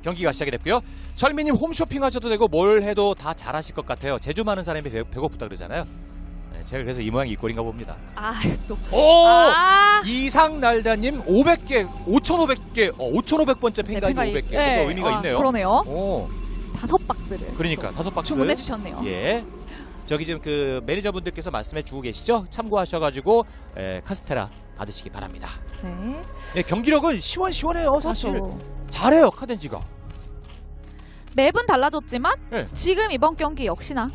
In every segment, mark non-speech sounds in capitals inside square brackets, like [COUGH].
자 경기가 시작이 됐고요. 철민님 홈쇼핑 하셔도 되고 뭘 해도 다 잘하실 것 같아요. 제주 많은 사람이 배, 배고프다 그러잖아요. 네, 제가 그래서 이 모양이 이 꼴인가 봅니다. 아, 또. 오! 아, 이상날다님 500개, 5,500개, 어, 5,500번째 팬가입 팬가입. 500개. 네. 뭔가 의미가 아, 있네요. 그러네요. 오, 다섯 박스를. 그러니까 다섯 박스. 주문해 주셨네요. 예. 저기 지금 그 매니저분들께서 말씀해 주고 계시죠? 참고하셔가지고 에, 카스테라 받으시기 바랍니다. 네. 예, 경기력은 시원시원해요, 사실. 그렇죠. 잘해요, 카덴지가. 맵은 달라졌지만 네. 지금 이번 경기 역시나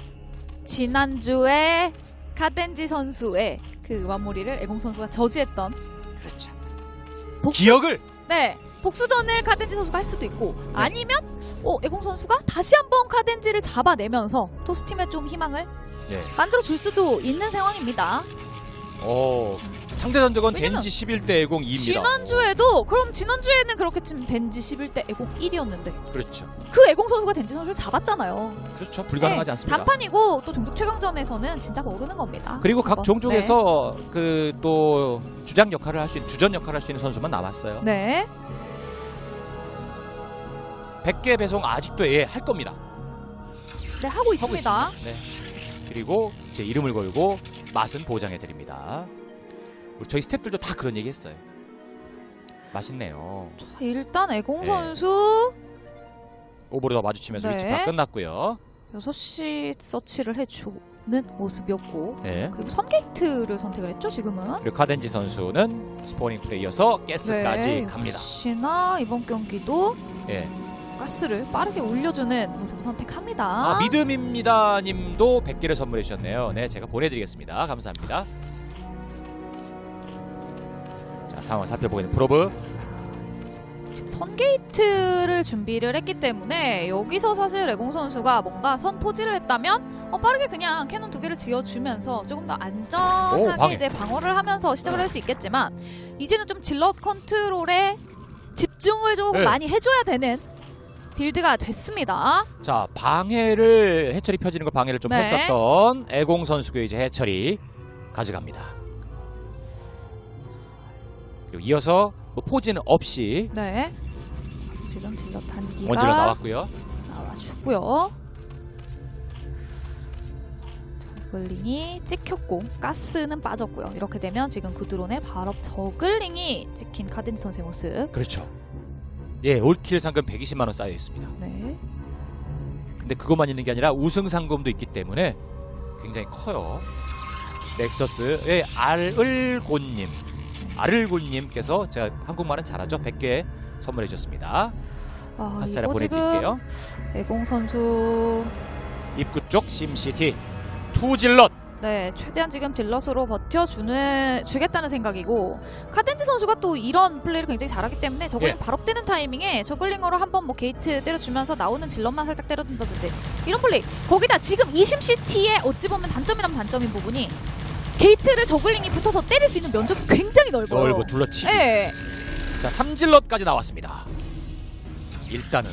지난주에 카덴지 선수의 그 마무리를 애공 선수가 저지했던 그렇죠. 복수, 기억을 네 복수전을 카덴지 선수가 할 수도 있고 아니면 어, 애공 선수가 다시 한번 카덴지를 잡아내면서 토스팀에 좀 희망을 네. 만들어 줄 수도 있는 상황입니다. 어, 상대 전적은 왜냐면 덴지 11대 애공 2입니다. 지난주에도 그럼 지난주에는 그렇게 치면 덴지 11대 애공 1이었는데 그렇죠. 그 애공 선수가 덴지 선수를 잡았잖아요. 그렇죠. 불가능하지 네, 않습니다. 단판이고 또 종족 최강전에서는 진짜 모르는 겁니다. 그리고 각 이거. 종족에서 그 또 주장 역할을 할 수 있는 주전 역할을 할 수 있는 선수만 남았어요. 네. 100개 배송 아직도 예, 할 겁니다. 네, 하고 하고 있습니다. 네. 그리고 제 이름을 걸고 맛은 보장해 드립니다. 우리 저희 스태프들도 다 그런 얘기 했어요. 맛있네요. 자, 일단 애공 네. 선수 오버로더 마주치면서 네. 일찍 다 끝났고요. 6시 서치를 해주는 모습이었고 네. 그리고 선게이트를 선택을 했죠, 지금은. 그리고 카덴지 선수는 스포닝 플레이어서 가스까지 네, 갑니다. 역시나 이번 경기도 예. 가스를 빠르게 올려주는 모습을 선택합니다. 아, 믿음입니다 님도 100개를 선물해 주셨네요. 네, 제가 보내드리겠습니다. 감사합니다. 자, 상황 살펴보고 있는 프로브. 지금 선 게이트를 준비를 했기 때문에 여기서 사실 애공 선수가 뭔가 선 포지를 했다면 어, 빠르게 그냥 캐논 두 개를 지어주면서 조금 더 오, 안전하게 방해. 이제 방어를 하면서 시작을 할 수 있겠지만 이제는 좀 질럿 컨트롤에 집중을 조금 네. 많이 해줘야 되는 빌드가 됐습니다. 자, 방해를 해철이 펴지는 걸 방해를 좀 네. 했었던 애공 선수가 이제 해철이 가져갑니다. 그리고 이어서 뭐 포지는 없이 네. 지금 질럿 단기가 원질러 나왔고요. 나와주고요. 저글링이 찍혔고 가스는 빠졌고요. 이렇게 되면 지금 그 드론에 바로 저글링이 찍힌 카덴지 선수의 모습. 그렇죠. 예, 올킬 상금 120만 원 쌓여 있습니다. 네. 근데 그것만 있는 게 아니라 우승 상금도 있기 때문에 굉장히 커요. 넥서스의 알을곤님, 알을곤님께서 제가 한국말은 잘하죠. 100개 선물해 주셨습니다. 아, 지금 보내드릴게요. 애공 선수 입구 쪽 심시티 투질럿. 네 최대한 지금 딜럿으로 버텨주는 주겠다는 생각이고 카덴지 선수가 또 이런 플레이를 굉장히 잘하기 때문에 저글링 예. 발업되는 타이밍에 저글링으로 한번 뭐 게이트 때려주면서 나오는 질럿만 살짝 때려둔다든지 이런 플레이 거기다 지금 이심시티의 어찌 보면 단점이라면 단점인 부분이 게이트를 저글링이 붙어서 때릴 수 있는 면적이 굉장히 넓어요. 넓어 둘러치기. 네. 자, 삼질럿까지 나왔습니다. 일단은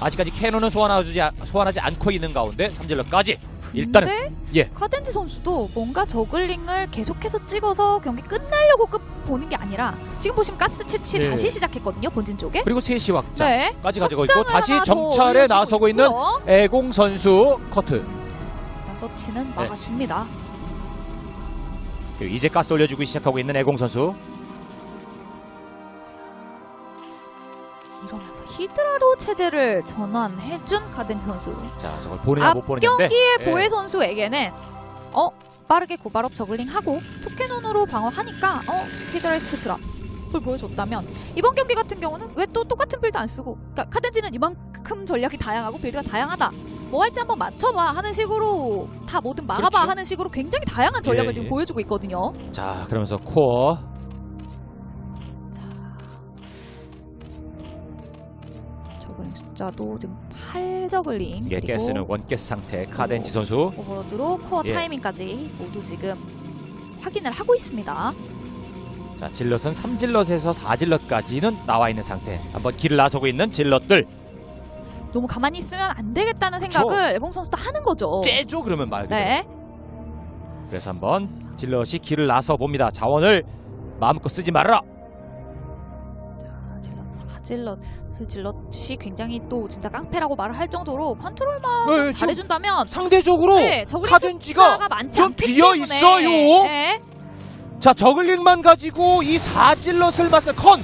아직까지 캐논은 소환하지, 소환하지 않고 있는 가운데 삼질럿까지 일단은 예. 카덴지 선수도 뭔가 저글링을 계속해서 찍어서 경기 끝내려고 끝 보는 게 아니라 지금 보시면 가스 채취 네. 다시 시작했거든요 본진 쪽에. 그리고 세시 확장까지 네. 가지고 있고 다시 정찰에 나서고 있는 있고요. 애공 선수 커트. 일단 서치는 네. 막아줍니다. 그리고 이제 가스 올려주고 시작하고 있는 애공 선수. 히드라로 체제를 전환해준 카덴지 선수. 자, 저걸 보느냐 못앞 보느냐인데. 경기의 예. 보혜 선수에게는 어 빠르게 고발업 저글링 하고 토캐논으로 방어하니까 어 히드라이스크 드랍 을 보여줬다면 이번 경기 같은 경우는 왜 또 똑같은 빌드 안 쓰고 그러니까 카덴지는 이만큼 전략이 다양하고 빌드가 다양하다 뭐 할지 한번 맞춰봐 하는 식으로 다 뭐든 막아봐 그렇죠. 하는 식으로 굉장히 다양한 전략을 예, 지금 예. 보여주고 있거든요 자, 그러면서 코어 숫자도 지금 8저글링 예, 가스는 원가스 상태 카덴지 그리고 선수. 오버로드로 코어 예. 타이밍까지 모두 지금 확인을 하고 있습니다. 자, 질럿은 3질럿에서 4질럿까지는 나와 있는 상태. 한번 길을 나서고 있는 질럿들. 너무 가만히 있으면 안 되겠다는. 생각을 애봉 선수도 하는 거죠. 째죠 그러면 말 그대로. 네. 그래서 한번 질럿이 길을 나서 봅니다. 자원을 마음껏 쓰지 말아라. 자, 질럿 찔럿 사실 찔럿이 굉장히 또 진짜 깡패라고 말을 할 정도로 컨트롤만 네, 좀 잘해준다면 상대적으로 네, 카덴지가 좀 비어 있어요. 네. 자 저글링만 가지고 이 사질럿을 봤을 컨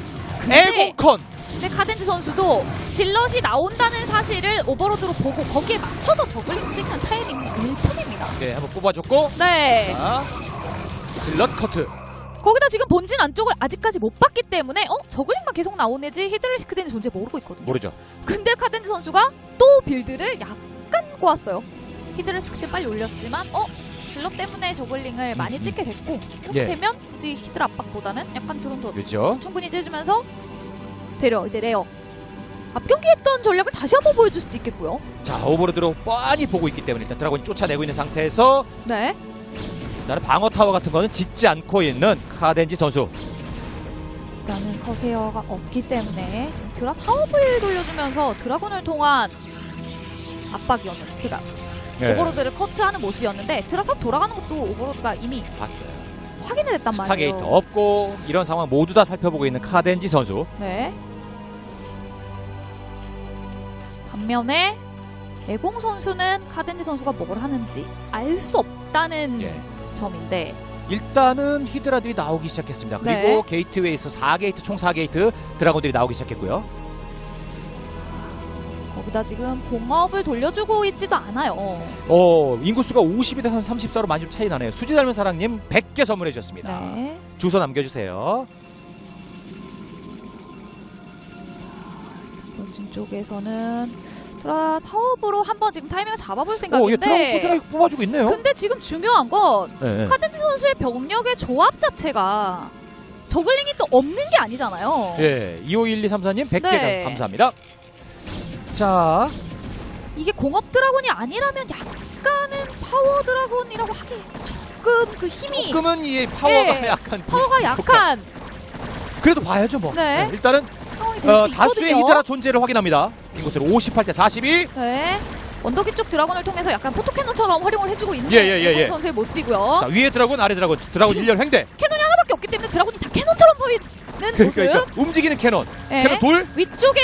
애공컨 근데 카덴지 선수도 질럿이 나온다는 사실을 오버로드로 보고 거기에 맞춰서 저글링 찍는 타이밍일 뿐입니다. 네 한번 뽑아줬고 네. 자 질럿 커트 거기다 지금 본진 안쪽을 아직까지 못 봤기 때문에 어 저글링만 계속 나오네지 히드라리스크 되는 존재 모르고 있거든요. 모르죠 근데 카덴지 선수가 또 빌드를 약간 꼬았어요. 히드라리스크 때 빨리 올렸지만 어 질럿 때문에 저글링을 많이 음. 찍게 됐고 이렇게 예. 되면 굳이 히드라 압박보다는 약간 드론도 그렇죠 충분히 째주면서 되려 이제 레어 앞 경기 했던 전략을 다시 한번 보여줄 수도 있겠고요. 자 오버로드로 뻔히 보고 있기 때문에 일단 드라곤이 쫓아내고 있는 상태에서 네. 일단은 방어 타워 같은 거는 짓지 않고 있는 카덴지 선수 일단은 커세어가 없기 때문에 지금 드라 사업을 돌려주면서 드라군을 통한 압박이었는 제가 네. 오버로드를 커트하는 모습이었는데 드라 사업 돌아가는 것도 오버로드가 이미 봤어요 확인을 했단 말이에요. 스타게이트 없고 이런 상황 모두 다 살펴보고 있는 카덴지 선수 네. 반면에 애공 선수는 카덴지 선수가 뭘 하는지 알 수 없다는 예. 점인데 일단은 히드라들이 나오기 시작했습니다. 그리고 네. 게이트웨이에서 4게이트 총 4게이트 드라곤들이 나오기 시작했고요. 거기다 지금 공업을 돌려주고 있지도 않아요. 어, 인구수가 50에 대한 34로 많이 좀 차이 나네요. 수지 닮은 사랑님 100개 선물해 주셨습니다. 네. 주소 남겨주세요. 본진 쪽에서는 드라 사업으로 한번 지금 타이밍을 잡아볼 어, 예, 생각인데 드라곤 꾸준하게 뽑아주고 있네요. 근데 지금 중요한 건 네, 네. 카덴지 선수의 병력의 조합 자체가 저글링이 또 없는 게 아니잖아요. 예, 251234님 100개 네. 감사합니다. 자, 이게 공업 드라곤이 아니라면 약간은 파워 드라곤이라고 하기 조금 그 힘이 조금은 이 파워가 네, 약간 파워가 부족한- 약한 그래도 봐야죠 뭐. 네. 일단은 상황이 될 어, 수 다수의 있거든요. 히드라 존재를 확인합니다. 인구수를 58대 42. 네. 언덕이 쪽 드라곤을 통해서 약간 포토캐논처럼 활용을 해주고 있는 예, 예, 예, 예. 선수의 모습이고요. 자, 위에 드라곤, 아래 드라곤, 드라곤 일렬 횡대. 캐논이 하나밖에 없기 때문에 드라곤이 다 캐논처럼 서 있는 그러니까, 모습. 그러니까 움직이는 캐논. 예. 캐논 둘. 위쪽에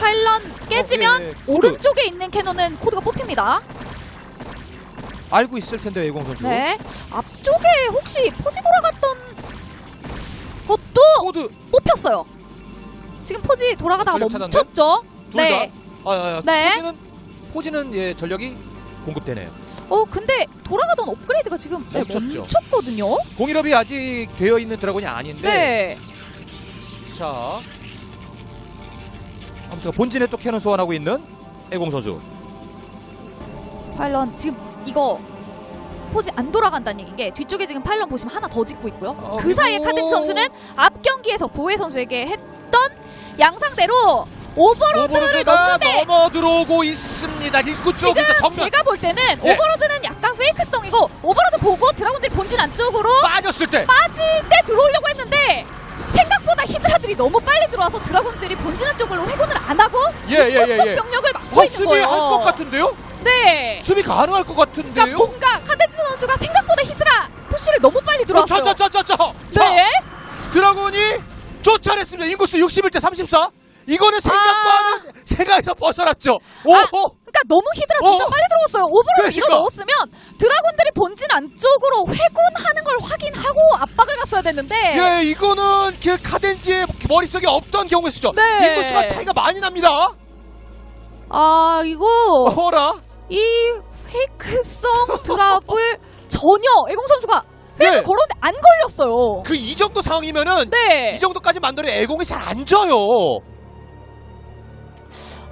파일런 깨지면 어, 예, 예. 코드. 오른쪽에 있는 캐논은 코드가 뽑힙니다. 알고 있을 텐데 외공 선수. 네. 앞쪽에 혹시 포지 돌아갔던 것도 코드 뽑혔어요. 지금 포지 돌아가다가 전력 차단돼? 멈췄죠? 둘 네. 다. 아, 아, 아, 네. 포지는 포지는 예 전력이 공급되네요. 어 근데 돌아가던 업그레이드가 지금 네, 멈췄죠. 멈췄거든요. 공일업이 아직 되어 있는 드라곤이 아닌데. 네. 자. 아무튼 본진에 또 캐논 소환하고 있는 애공 선수. 파일런 지금 이거 포지 안 돌아간다는 얘기인 게 뒤쪽에 지금 파일런 보시면 하나 더 짓고 있고요. 어, 그 사이에 카덴 선수는 앞 경기에서 보혜 선수에게 했던 양상대로 오버로드를 넣는데 넘어 들어오고 있습니다. 입구 쪽 지금 정면 제가 볼 때는 예. 오버로드는 약간 페이크성이고 오버로드 보고 드라군들이 본진 안쪽으로 빠졌을 때. 빠질 때 들어오려고 했는데 생각보다 히드라들이 너무 빨리 들어와서 드라군들이 본진 안쪽으로 회군을 안 하고 예, 예, 예, 쪽 예. 병력을 막고 어, 있는 수비 거예요. 할것 같은데요? 네. 수비 가능할 것 그러니까 같은데요? 뭔가 카덴츠 선수가 생각보다 히드라 푸시를 너무 빨리 들어왔어요. 자, 자, 자, 자, 자. 자, 네. 드라곤이 쫓아냈습니다. 인구수 61대 34. 이거는 생각과는 생각에서 벗어났죠. 오, 아, 오. 그러니까 너무 히드라 진짜 어. 빨리 들어왔어요. 오버를 그러니까. 밀어 넣었으면 드라군들이 본진 안쪽으로 회군하는 걸 확인하고 압박을 갔어야 됐는데 예, 이거는 그 카덴지의 머릿속에 없던 경우의 수죠. 네. 인구수가 차이가 많이 납니다. 아 이거 어라? 이 페이크성 드랍을 [LAUGHS] 전혀 애공 선수가 페이크 네. 걸었는데 안 걸렸어요. 그 이 정도 상황이면은 네. 이 정도까지 만들어 애공이 잘 안 져요.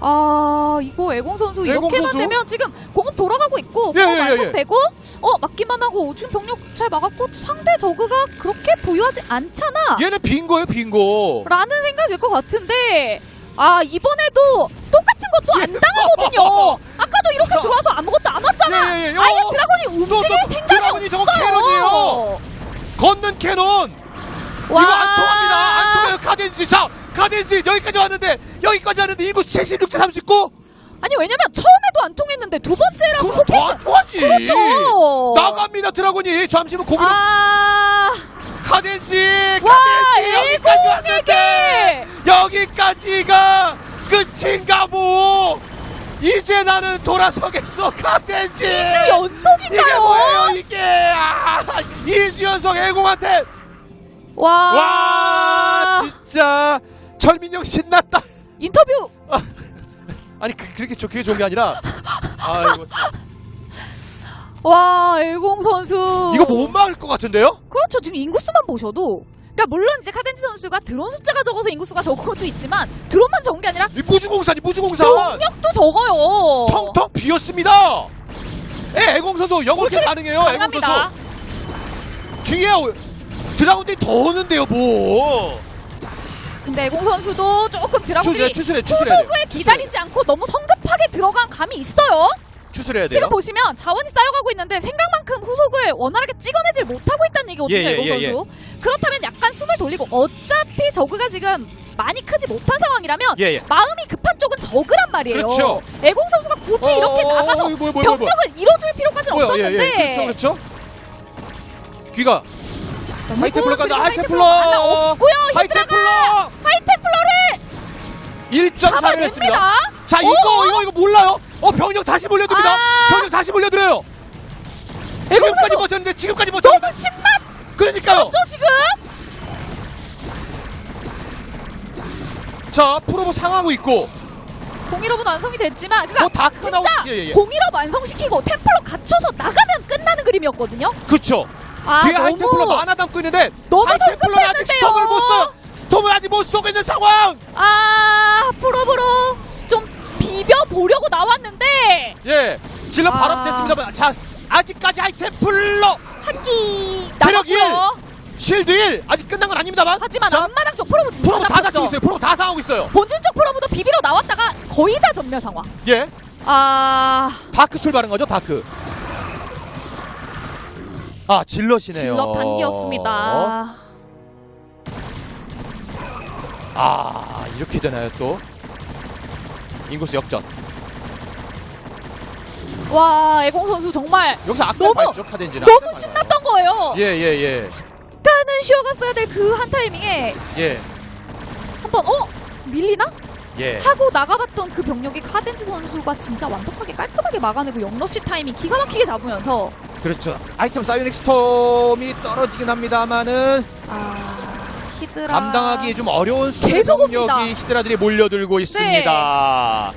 아 이거 애공 선수 애공 이렇게만 선수? 되면 지금 공업 돌아가고 있고 예, 공업 예, 예, 완성되고 어 맞기만 하고 지금 병력 잘 막았고 상대 저그가 그렇게 부유하지 않잖아 얘는 빈 거예요, 빈 거. 라는 생각일 것 같은데 아 이번에도 똑같은 것도 안 당하거든요 [LAUGHS] 아까도 이렇게 들어와서 아무것도 안 왔잖아 예, 예, 예. 아예 어, 드라곤이 움직일 또 생각이 드라곤이 저거 없어요 캐논이에요. 걷는 캐논. 와. 이거 안 통합니다. 안 통해요, 카덴지. 자, 카덴지 여기까지 왔는데 여기까지 왔는데 인구수 76대 39. 아니 왜냐면 처음에도 안 통했는데 두 번째라고 그럼 더안 통하지. 그렇죠 나갑니다, 드라곤이. 잠시만 고기도 아 카덴지. 와, 카덴지 여기까지 왔는데. 여기까지가 끝인가 뭐 이제 나는 돌아서겠어 2주 이게 연속인가요? 뭐예요 이게 아, 2주 연속 애공한테 와. 와 진짜 철민영 신났다 인터뷰 아니 그, 그렇게 좋 그게 좋은 게 아니라 아이고 참. 와 엘공 선수 이거 못 막을 것 같은데요? 그렇죠 지금 인구수만 보셔도 그러니까 물론 이제 카덴지 선수가 드론 숫자가 적어서 인구수가 적은 것도 있지만 드론만 적은 게 아니라 이 무주공산이 무주공산 병력도 적어요 텅텅 비었습니다. 예, 애공 선수 영어게 가능해요. 애공 선수 뒤에 오- 드라군들이 더 오는데요, 뭐. 근데 애공 선수도 조금 드라군들이 돼요. 후속을 추스래. 기다리지 않고 너무 성급하게 들어간 감이 있어요 추스려야 돼요. 지금 보시면 자원이 쌓여가고 있는데 생각만큼 후속을 원활하게 찍어내질 못하고 있다는 얘기거든요, 예, 예, 이공 예, 선수. 그렇다면 약간 숨을 돌리고 어차피 저그가 지금 많이 크지 못한 상황이라면 예, 예. 마음이 급한 쪽은 저그란 말이에요. 그렇죠. 애공 선수가 굳이 어, 이렇게 어, 어, 나가서 어, 뭐야, 뭐야, 뭐야, 병력을 잃어줄 필요까지는 뭐야, 없었는데 예, 예. 그렇죠, 그렇죠. 귀가 하이테플러 간다, 하이테플러. 하나 없고요, 하이테플러. 하이테플러를 1.4를 했습니다. 자, 이거, 이거, 이거 몰라요? 어, 병력 다시 몰려듭니다. 아. 병력 다시 몰려들어요. 지금까지 버텼는데, 지금까지 버텼는데. 너무 신났죠 그러니까요. 지금? 자, 프로보 상하고 있고. 공일업은 완성이 됐지만 뭐 다크 진짜 나오- 예, 예, 예. 공일업 완성시키고 템플러 갖춰서 나가면 끝나는 그림이었거든요. 그쵸. 아 뒤에 너무 하이테플러 많아 담고 있는데 너무 하이테플러는 아직 성급했는데요. 스톰을 못 써. 스톰을 아직 못 쏘고 있는 상황. 아 프로브로 좀 비벼 보려고 나왔는데 예, 질러 아. 바로 됐습니다만 자 아직까지 하이테플러 한기 체력 남았고요. 쉴드 1 아직 끝난 건 아닙니다만. 하지만 자, 앞마당 쪽 프로브 지금 프로브 다. 다치고 있어요. 프로브 다 상하고 있어요. 본진 쪽 프로브도 비비러 나왔다가 거의 다 전멸 상황. 예, 아 다크 출발한 거죠, 다크. 아 질럿이네요. 질럿 단기였습니다. 아 이렇게 되나요 또? 인구수 역전. 와 애공 선수 정말 여기서 악셀 너무- 밟죠 카덴지는. 너무 신났던 거예요. 예예 예. 약간은 쉬어갔어야 될 그 한 타이밍에 예. 한번 어 밀리나? 예. 하고 나가봤던 그 병력이 카덴지 선수가 진짜 완벽하게 깔끔하게 막아내고 영러시 타이밍 기가 막히게 잡으면서 그렇죠. 아이템 사이오닉 스톰이 떨어지긴 합니다만은 아 히드라 감당하기 좀 어려운 수의 계속 옵니다. 네. 병력이 히드라들이 몰려들고 있습니다.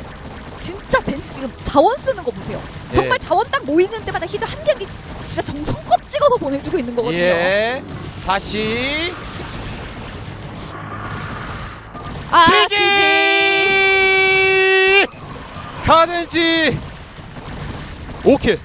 진짜 덴치 지금 자원 쓰는 거 보세요. 예. 정말 자원 딱 모이는 때마다 히드라 한 경기 진짜 정성껏 찍어서 보내주고 있는 거거든요. 예. 다시 아 지지! 지지. 가는지. 5킬